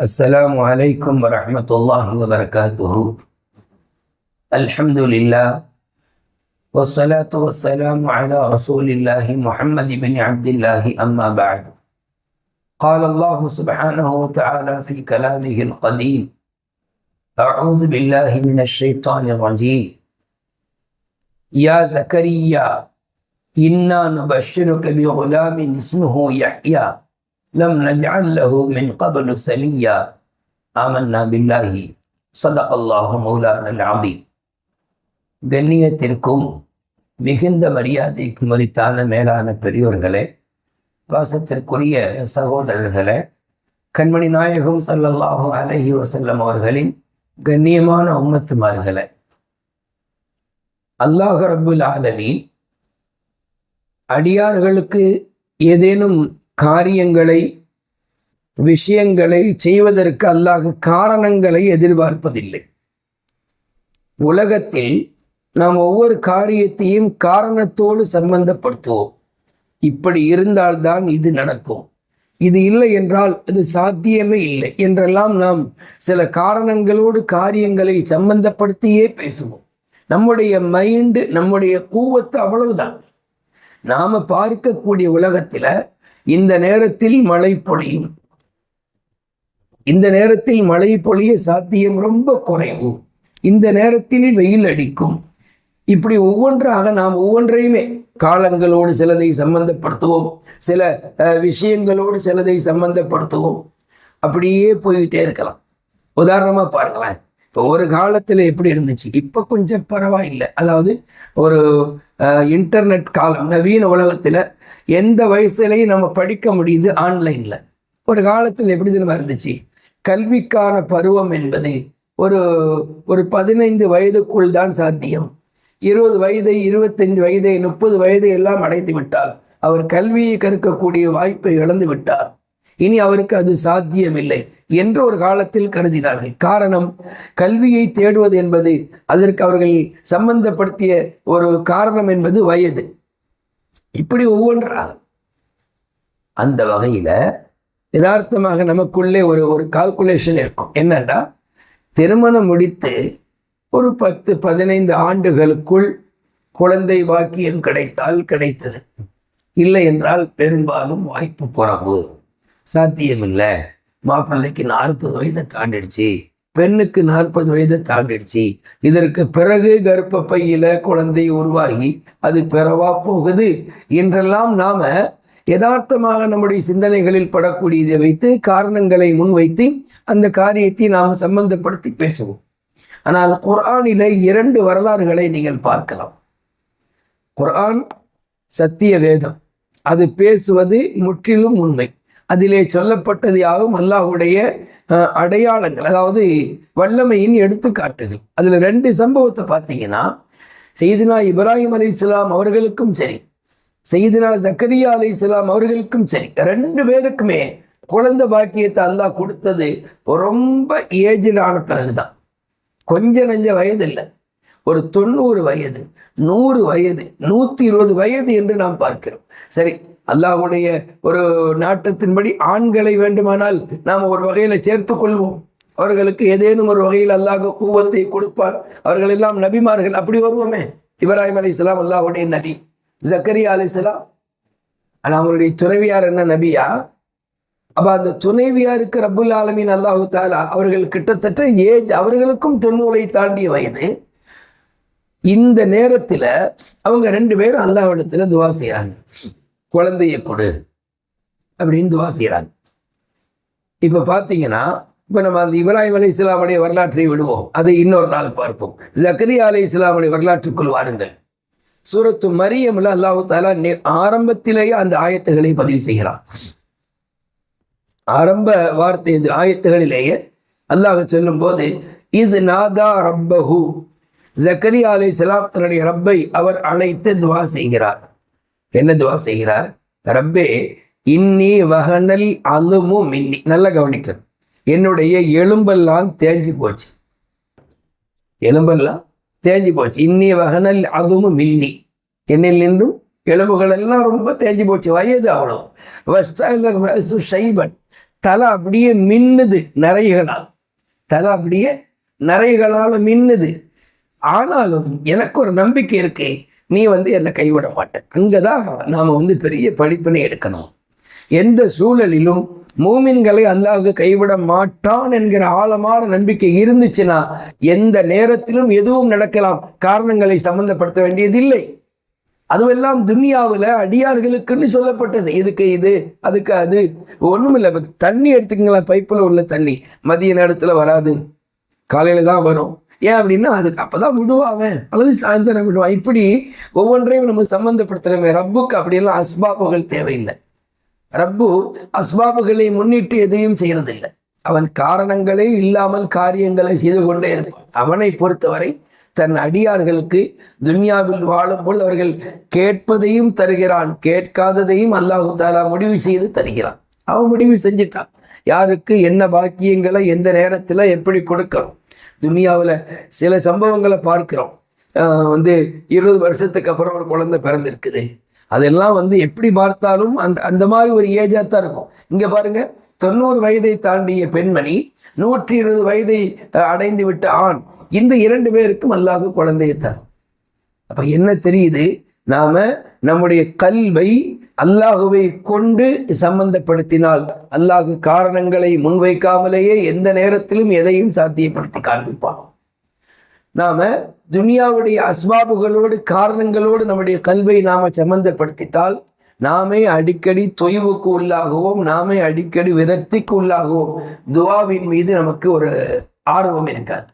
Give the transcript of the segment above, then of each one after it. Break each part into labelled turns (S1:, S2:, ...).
S1: السلام عليكم ورحمة الله وبركاته. الحمد لله والصلاة والسلام على رسول الله محمد بن عبد الله أما بعد. قال الله سبحانه وتعالى في كلامه القديم أعوذ بالله من الشيطان الرجيم. يا زكريا إنا نبشرك بغلام اسمه يحيى. லம் நஜ்அல் லஹு மின் கபலு சலியா ஆமன்னா பில்லாஹி சதகல்லாஹு மௌலானல் ஆதி கண்ணியத்திற்கும் மிகுந்த மரியாதைக்கு மறித்தான மேலான பெரியோர்களே வாசத்திற்குரிய சகோதரர்களே கண்மணி நாயகம் சல்லல்லாஹும் அலஹி வசல்லம் அவர்களின் கண்ணியமான உம்மத்துமார்களே அல்லாஹ் ரபுல் ஆலமீன் அடியார்களுக்கு ஏதேனும் காரியங்களை விஷயங்களை செய்வதற்கு அல்லாஹ் காரணங்களை எதிர்பார்ப்பதில்லை. உலகத்தில் நாம் ஒவ்வொரு காரியத்தையும் காரணத்தோடு சம்பந்தப்படுத்துவோம். இப்படி இருந்தால்தான் இது நடக்கும். இது இல்லை என்றால் அது சாத்தியமே இல்லை என்றெல்லாம் நாம் சில காரணங்களோடு காரியங்களை சம்பந்தப்படுத்தியே பேசுவோம். நம்முடைய மைண்டு நம்முடைய கூவத்து அவ்வளவுதான். நாம பார்க்கக்கூடிய உலகத்துல இந்த நேரத்தில் மழை பொழியும். இந்த நேரத்தில் மழை பொழிய சாத்தியம் ரொம்ப குறைவு. இந்த நேரத்தில் வெயில் அடிக்கும். இப்படி ஒவ்வொன்றாக நாம் ஒவ்வொன்றையுமே காலங்களோடு சிலதை சம்பந்தப்படுத்துவோம். சில விஷயங்களோடு சிலதை சம்பந்தப்படுத்துவோம். அப்படியே போய்கிட்டே இருக்கலாம். உதாரணமாக பாருங்களேன். இப்போ ஒரு காலத்தில் எப்படி இருந்துச்சு? இப்போ கொஞ்சம் பரவாயில்லை. அதாவது ஒரு இன்டர்நெட் காலம் நவீன உலகத்தில் எந்த வயசுலையும் நம்ம படிக்க முடியுது ஆன்லைனில்? ஒரு காலத்தில் எப்படி தினமாக இருந்துச்சு? கல்விக்கான பருவம் என்பது ஒரு ஒரு பதினைந்து வயதுக்குள் தான் சாத்தியம். இருபது வயதை இருபத்தைந்து வயதை முப்பது வயதை எல்லாம் அடைந்து விட்டால் அவர் கல்வியை கற்கக்கூடிய வாய்ப்பை இழந்து விட்டார். இனி அவருக்கு அது சாத்தியமில்லை என்று ஒரு காலத்தில் கருதினார்கள். காரணம் கல்வியை தேடுவது என்பது அதற்கு அவர்கள் சம்பந்தப்படுத்திய ஒரு காரணம் என்பது வயது. இப்படி ஒவ்வொன்றாக அந்த வகையில் யதார்த்தமாக நமக்குள்ளே ஒரு ஒரு கால்குலேஷன் இருக்கும். என்னன்னா திருமணம் முடித்து ஒரு பத்து பதினைந்து ஆண்டுகளுக்குள் குழந்தை வாக்கியம் கிடைத்தால் கிடைத்தது. இல்லை என்றால் பெரும்பாலும் வாய்ப்பு குறவு சாத்தியமில்லை. மாப்பிள்ளைக்கு நாற்பது வயதை தாண்டிடுச்சு. பெண்ணுக்கு நாற்பது வயதை தாண்டிடுச்சு. இதற்கு பிறகு கர்ப்ப பையில குழந்தை உருவாகி அது பெறவா போகுது என்றெல்லாம் நாம யதார்த்தமாக நம்முடைய சிந்தனைகளில் படக்கூடியதை வைத்து காரணங்களை முன்வைத்து அந்த காரியத்தை நாம் சம்பந்தப்படுத்தி பேசுவோம். ஆனால் குர்ஆனில இரண்டு வரலாறுகளை நீங்கள் பார்க்கலாம். குர்ஆன் சத்திய வேதம். அது பேசுவது முற்றிலும் உண்மை. அதிலே சொல்லப்பட்டது யாவும் அல்லாஹுடைய அடையாளங்கள் அதாவது வல்லமையின் எடுத்துக்காட்டுகள். அதில் ரெண்டு சம்பவத்தை பார்த்தீங்கன்னா செய்தினா இப்ராஹிம் அலி இஸ்லாம் அவர்களுக்கும் சரி செய்தினா ஜக்கரியா அலி இஸ்லாம் அவர்களுக்கும் சரி ரெண்டு பேருக்குமே குழந்தை பாக்கியத்தை அல்லாஹ் கொடுத்தது ரொம்ப ஏஜிடான பிறகுதான். கொஞ்ச நெஞ்ச வயது இல்லை. ஒரு தொண்ணூறு வயது நூறு வயது நூற்றி இருபது வயது என்று நாம் பார்க்கிறோம். சரி அல்லாஹுடைய ஒரு நாட்டத்தின்படி ஆண்களை வேண்டுமானால் நாம் ஒரு வகையில் சேர்த்து கொள்வோம். அவர்களுக்கு ஏதேனும் ஒரு வகையில் அல்லாஹ் கூவத்தை கொடுப்பார் அவர்கள் எல்லாம் நபிமார்கள். அப்படி வருவோமே. இப்ராஹிம் அலி இஸ்லாம் அல்லாஹுடைய நபி. ஜக்கரியா அலி இஸ்லாம் ஆனால் அவங்களுடைய துணைவியார் என்ன நபியா? அப்போ அந்த துணைவியாருக்கு ரபுல் ஆலமின் அல்லாஹு தாலா அவர்கள் கிட்டத்தட்ட ஏஜ் அவர்களுக்கும் தொண்ணூரை தாண்டிய வயது. இந்த நேரத்தில் அவங்க ரெண்டு பேரும் அல்லாவிடத்துல துவா செய்கிறாங்க குழந்தைய கொடு அப்படின்னு துவா செய்கிறாங்க இப்போ பார்த்தீங்கன்னா இப்போ நம்ம அந்த இப்ராஹிம் அலி இஸ்லாமுடைய வரலாற்றை விடுவோம். அதை இன்னொரு நாள் பார்ப்போம். ஜக்கரியா அலி இஸ்லாமுடைய வரலாற்றுக்குள் வாருங்கள். சூரத்து மரியம்ல அல்லாஹு தாலா ஆரம்பத்திலேயே அந்த ஆயத்துகளை பதிவு செய்கிறான். ஆரம்ப வார்த்தை இந்த ஆயத்துகளிலேயே அல்லாஹ் சொல்லும் போது இது நாதா ரப்பஹு. ஜக்கரியா அலி இஸ்லாம் தன்னுடைய ரப்பை அவர் அழைத்து துவா செய்கிறார். என்ன துவா செய்கிறார்? ரப்பே இன்னி வகனல் அலுமு மின்னி. நல்லா கவனிக்கணும். என்னுடைய எலும்பெல்லாம் தேஞ்சு போச்சு. எலும்பெல்லாம் தேஞ்சு போச்சு. இன்னி வகனல் அதுவும் மின்னி. என்னில் நின்றும் எலும்புகள் எல்லாம் ரொம்ப தேஞ்சு போச்சு. வயது அவ்வளவு. சைபன் தலை அப்படியே மின்னுது நிறைகளால் தலை அப்படியே நிறைகளால் மின்னுது. ஆனாலும் எனக்கு ஒரு நம்பிக்கை இருக்கு. நீ வந்து என்னை கைவிட மாட்டேன். அங்கே தான் நாம் வந்து பெரிய படிப்பினை எடுக்கணும். எந்த சூழலிலும் மூமின்களை அல்லாவுக்கு கைவிட மாட்டான் என்கிற ஆழமான நம்பிக்கை இருந்துச்சுன்னா எந்த நேரத்திலும் எதுவும் நடக்கலாம். காரணங்களை சம்பந்தப்படுத்த வேண்டியதில்லை. அதுவெல்லாம் துன்யாவில் அடியார்களுக்குன்னு சொல்லப்பட்டது. இதுக்கு இது? அதுக்கு அது ஒன்றும் இல்லை இப்போ தண்ணி எடுத்துக்கங்களேன். பைப்பில் உள்ள தண்ணி. மதிய நேரத்தில் வராது. காலையில் தான் வரும். ஏன் அப்படின்னா அதுக்கு அப்போ தான் விடுவாவன் அல்லது சாயந்தரம் விடுவான் இப்படி ஒவ்வொன்றையும் நம்ம சம்மந்தப்படுத்துகிறோமே ரப்புக்கு அப்படியெல்லாம் அஸ்பாபுகள் தேவையில்லை. ரப்பு அஸ்பாபுகளை முன்னிட்டு எதையும் செய்கிறதில்லை அவன் காரணங்களே இல்லாமல் காரியங்களை செய்து கொண்டே இருப்பான். அவனை பொறுத்தவரை தன் அடியார்களுக்கு துன்யாவில் வாழும்போது அவர்கள் கேட்பதையும் தருகிறான். கேட்காததையும் அல்லாஹு தாலா முடிவு செய்து தருகிறான். அவன் முடிவு செஞ்சிட்டான். யாருக்கு என்ன பாக்கியங்களை எந்த நேரத்தில் எப்படி கொடுக்கணும்? துனியாவில் சில சம்பவங்களை பார்க்குறோம். வந்து இருபது வருஷத்துக்கு அப்புறம் ஒரு குழந்தை பிறந்திருக்குது. அதெல்லாம் வந்து எப்படி பார்த்தாலும் அந்த அந்த மாதிரி ஒரு ஏஜாக தான் இருக்கும். இங்கே பாருங்க தொண்ணூறு வயதை தாண்டிய பெண்மணி நூற்றி இருபது வயதை அடைந்து விட்ட ஆண் இந்த இரண்டு பேருக்கும் அல்லாஹ் குழந்தையை தரும். அப்போ என்ன தெரியுது? நாம் நம்முடைய கல்வை அல்லாஹுவை கொண்டு சம்பந்தப்படுத்தினால் அல்லாஹு காரணங்களை முன்வைக்காமலேயே எந்த நேரத்திலும் எதையும் சாத்தியப்படுத்தி காண்பிப்பான். நாம் துனியாவுடைய அஸ்பாபுகளோடு காரணங்களோடு நம்முடைய கல்வை நாம் சம்பந்தப்படுத்திட்டால் நாமே அடிக்கடி தொய்வுக்கு உள்ளாகவும் நாமே அடிக்கடி விரக்திக்கு உள்ளாகவும். துவாவின் மீது நமக்கு ஒரு ஆர்வம் இருக்காது.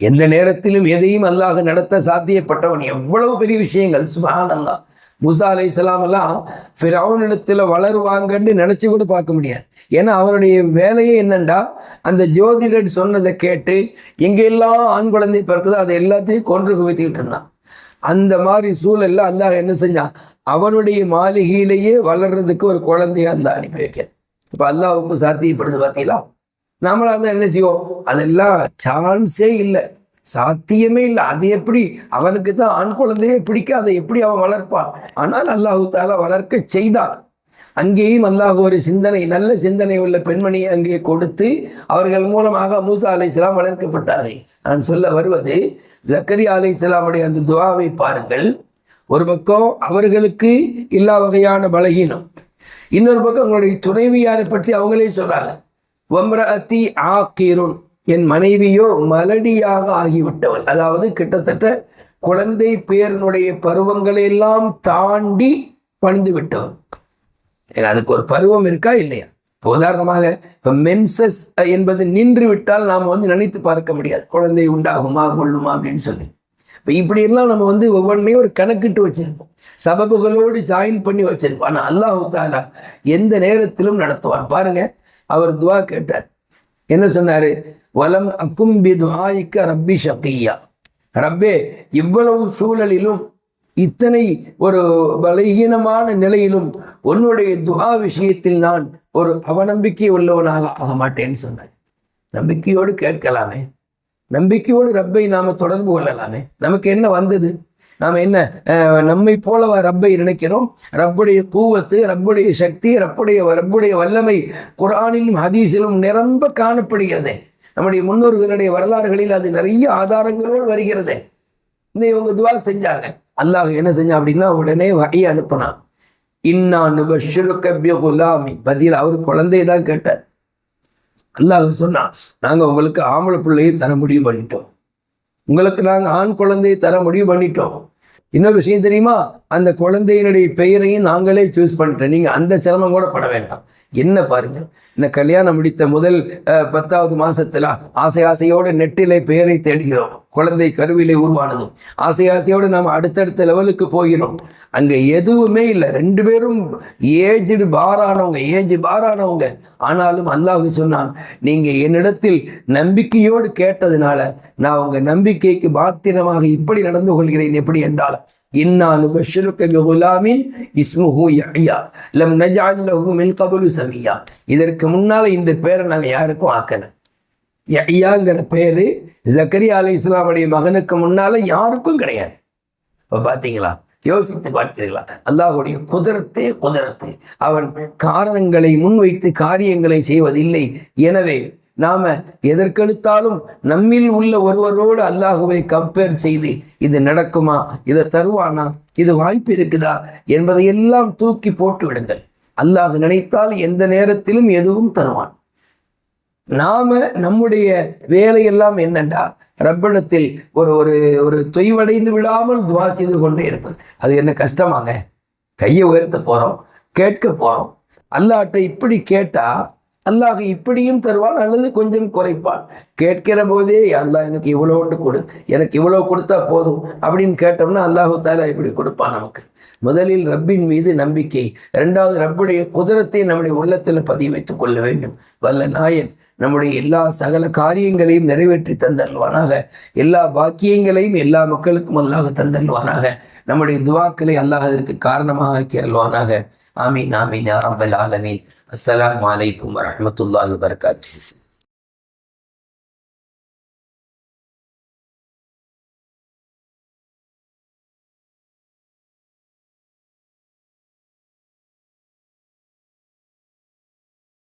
S1: எந்த நேரத்திலும் எதையும் அல்லாஹ் நடத்த சாத்தியப்பட்டவன். எவ்வளவு பெரிய விஷயங்கள். சுபானந்தான் முசா அலை இஸ்லாம் எல்லாம் ஃபிரௌனிடத்தில் வளருவாங்கன்னு நினச்சி கூட பார்க்க முடியாது. ஏன்னா அவருடைய வேலையே என்னண்டா? அந்த ஜோதிடர் சொன்னதை கேட்டு எங்கெல்லாம் ஆண் குழந்தை பிறக்குதோ அதை எல்லாத்தையும் கொன்று குவித்துக்கிட்டு இருந்தான். அந்த மாதிரி சூழல்ல அல்லாஹ் என்ன செஞ்சான்? அவனுடைய மாளிகையிலேயே வளர்றதுக்கு ஒரு குழந்தைய அந்த அனுப்பி வைக்க இப்போ அல்லாவுக்கு சாத்தியப்படுது பார்த்தீங்களா நம்மளா இருந்தால் என்ன செய்வோம்? அதெல்லாம் சான்ஸே இல்லை. சாத்தியமே இல்லை. அது எப்படி? அவனுக்கு தான் ஆண் குழந்தையே பிடிக்காத. எப்படி அவன் வளர்ப்பான்? ஆனால் அல்லாஹு தாலா வளர்க்க செய்தான். அங்கேயும் அல்லாஹ் ஒரு சிந்தனை நல்ல சிந்தனை உள்ள பெண்மணியை அங்கே கொடுத்து அவர்கள் மூலமாக மூசா அலை இஸ்லாம் வளர்க்கப்பட்டார்கள். நான் சொல்ல வருவது ஜக்கரி அலை இஸ்லாமுடைய அந்த துவாவை பாருங்கள். ஒரு பக்கம் அவர்களுக்கு எல்லா வகையான பலகீனம் இன்னொரு பக்கம் அவங்களுடைய துணைவியாரை பற்றி அவங்களே சொல்றாங்க. ஒம்ரஅத்தி ஆக்கீருன். என் மனைவியோ மலடியாக ஆகிவிட்டவள். அதாவது கிட்டத்தட்ட குழந்தை பேரனுடைய பருவங்களை எல்லாம் தாண்டி பணிந்து விட்டவன் அதுக்கு ஒரு பருவம் இருக்கா இல்லையா? உதாரணமாக இப்போ மென்சஸ் என்பது நின்று விட்டால் நாம் வந்து நினைத்து பார்க்க முடியாது. குழந்தை உண்டாகுமா கொள்ளுமா அப்படின்னு சொல்லி. இப்போ இப்படியெல்லாம் நம்ம வந்து ஒவ்வொன்றையும் ஒரு கணக்கிட்டு வச்சிருப்போம். சபபுகளோடு ஜாயின் பண்ணி வச்சிருப்போம். ஆனால் அல்லாஹு தாலா எந்த நேரத்திலும் நடத்துவான். பாருங்கள் அவர் துவா கேட்டார். என்ன சொன்னாரு? வலம் அக்கும்பி துவாய்க்க ரப்பி ஷக்கியா ரப்பே இவ்வளவு சூழலிலும் இத்தனை ஒரு பலகீனமான நிலையிலும் உன்னுடைய துவா விஷயத்தில் நான் ஒரு அவநம்பிக்கை உள்ளவனாக ஆக மாட்டேன்னு சொன்னார். நம்பிக்கையோடு கேட்கலாமே. நம்பிக்கையோடு ரப்பை நாம தொடர்பு கொள்ளலாமே. நமக்கு என்ன வந்தது? நாம் என்ன நம்மை போலவா ரப்பை நினைக்கிறோம்? ரப்புடைய கூவத்து ரப்புடைய சக்தி ரப்புடைய ரப்புடைய வல்லமை குரானிலும் ஹதீஸிலும் நிரம்ப காணப்படுகிறது. நம்முடைய முன்னோர்களுடைய வரலாறுகளில் அது நிறைய ஆதாரங்களோடு வருகிறது. இந்த இவங்க துவா செஞ்சாங்க. அல்லாஹ் என்ன செஞ்சான் அப்படின்னா உடனே வகையை அனுப்பினான். இன்னான்னு குலாமி பதில் அவர் குழந்தைய தான் கேட்டார். அல்லாஹ் சொன்னான் நாங்கள் உங்களுக்கு ஆம்பளை பிள்ளையை தர முடிவு பண்ணிட்டோம் உங்களுக்கு நாங்கள் ஆண் குழந்தையை தர முடிவு பண்ணிட்டோம். இன்னொரு விஷயம் தெரியுமா? அந்த குழந்தையினுடைய பெயரையும் நாங்களே சூஸ் பண்ணிட்டோம். நீங்கள் அந்த சிரமம் கூட பட வேண்டாம். என்ன பாருங்கள் இந்த கல்யாணம் முடித்த முதல் பத்தாவது மாசத்துல ஆசை ஆசையோடு நெட்டிலே பெயரை தேடுகிறோம். குழந்தை கருவிலே உருவானதும். ஆசை ஆசையோடு நாம் அடுத்தடுத்த லெவலுக்கு போகிறோம். அங்கே எதுவுமே இல்லை. ரெண்டு பேரும் ஏஜ்டு பாரானவங்க ஏஜ் பாரானவங்க ஆனாலும் அல்லாஹ் சொன்னான் நீங்கள் என்னிடத்தில் நம்பிக்கையோடு கேட்டதுனால நான் உங்கள் நம்பிக்கைக்கு பாத்திரமாக இப்படி நடந்து கொள்கிறேன். எப்படி என்றால் இன்னா பஷருக்க குலாமின் இஸ்முஹு யஹ்யா லம் நஜான் லஹு மின் கபலு சமியா இதற்கு முன்னால இந்த பேரை நாங்கள் யாருக்கும் ஆக்கலை. யஹ்யாங்கிற பேரு ஜக்கரியா அலி இஸ்லாமுடைய மகனுக்கு முன்னால யாருக்கும் கிடையாது. இப்போ பார்த்தீங்களா யோசித்து பார்த்தீர்களா? அல்லாஹுடைய குதிரத்தே குதிரத்து. அவன் காரணங்களை முன்வைத்து காரியங்களை செய்வதில்லை. எனவே நாம எதற்கெடுத்தாலும் நம்மில் உள்ள ஒருவரோடு அல்லாஹுவை கம்பேர் செய்து இது நடக்குமா இதை தருவானா இது வாய்ப்பு இருக்குதா என்பதையெல்லாம் தூக்கி போட்டு விடுங்கள். அல்லாஹ் நினைத்தால் எந்த நேரத்திலும் எதுவும் தருவான். நாம நம்முடைய வேலையெல்லாம் என்னண்டா? ரப்பணத்தில் ஒரு ஒரு ஒரு தொய்வடைந்து விடாமல் துவா செய்து கொண்டே இருப்பது. அது என்ன கஷ்டமாங்க? கையை உயர்த்த போறோம் கேட்க போறோம். அல்லாட்ட இப்படி கேட்டா அல்லாஹ் இப்படியும் தருவான் அல்லது கொஞ்சம் குறைப்பான். கேட்கிற போதே அல்லாஹ் எனக்கு இவ்வளோண்டு கொடு எனக்கு இவ்வளோ கொடுத்தா போதும் அப்படின்னு கேட்டோம்னா அல்லாஹு தாலா இப்படி கொடுப்பான் நமக்கு. முதலில் ரப்பின் மீது நம்பிக்கை இரண்டாவது ரப்புடைய குதிரத்தை நம்முடைய உள்ளத்தில் பதிய வைத்துக் கொள்ள வேண்டும். வல்ல நாயன் நம்முடைய எல்லா சகல காரியங்களையும் நிறைவேற்றி தந்தல்வானாக எல்லா பாக்கியங்களையும் எல்லா மக்களுக்கும் அல்லாஹ் தந்தல்வானாக நம்முடைய துவாக்களை அல்லாஹ் அதற்கு காரணமாக கேரல்வானாக ஆமீன் ஆமீன் ஆரம்பல் ஆலமீன். அஸ்லாம் வலைக்கம் வரஹ்மத்துல்லாஹி வபரகாத்துஹு.